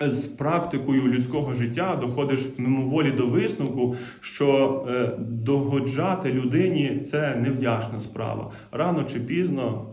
з практикою людського життя доходиш мимоволі до висновку, що е, догоджати людині це невдячна справа. Рано чи пізно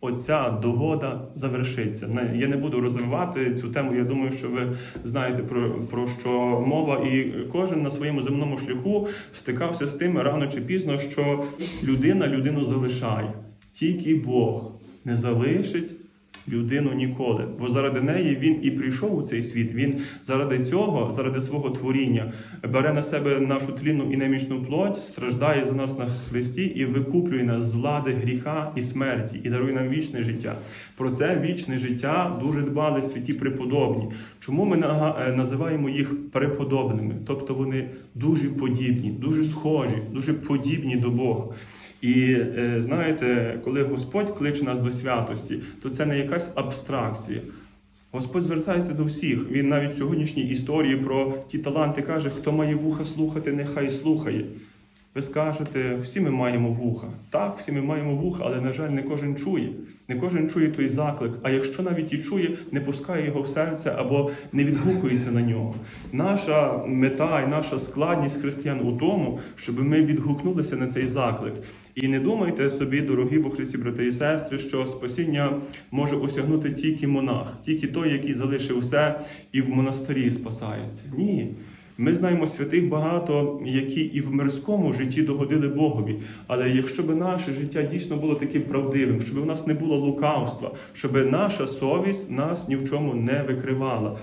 оця догода завершиться. Я не буду розвивати цю тему. Я думаю, що ви знаєте про, про що мова, і кожен на своєму земному шляху стикався з тим рано чи пізно, що людина людину залишає. Тільки Бог не залишить. Людину ніколи, бо заради неї він і прийшов у цей світ. Він заради цього, заради свого творіння, бере на себе нашу тлінну і немічну плоть, страждає за нас на Христі і викуплює нас з влади гріха і смерті, і дарує нам вічне життя. Про це вічне життя дуже дбали святі преподобні. Чому ми е, називаємо їх преподобними? Тобто вони дуже подібні, дуже схожі, дуже подібні до Бога. І е, знаєте, коли Господь кличе нас до святості, то це не якась абстракція. Господь звертається до всіх. Він навіть в сьогоднішній історії про ті таланти каже: хто має вуха слухати, нехай слухає. Ви скажете, всі ми маємо вуха. Так, всі ми маємо вуха, але, на жаль, не кожен чує. Не кожен чує той заклик. А якщо навіть і чує, не пускає його в серце або не відгукується на нього. Наша мета і наша складність християн у тому, щоб ми відгукнулися на цей заклик. І не думайте собі, дорогі во Христі, брати і сестри, що спасіння може осягнути тільки монах, тільки той, який залишив все і в монастирі спасається. Ні. Ми знаємо святих багато, які і в мирському житті догодили Богові. Але якщо б наше життя дійсно було таким правдивим, щоб у нас не було лукавства, щоб наша совість нас ні в чому не викривала,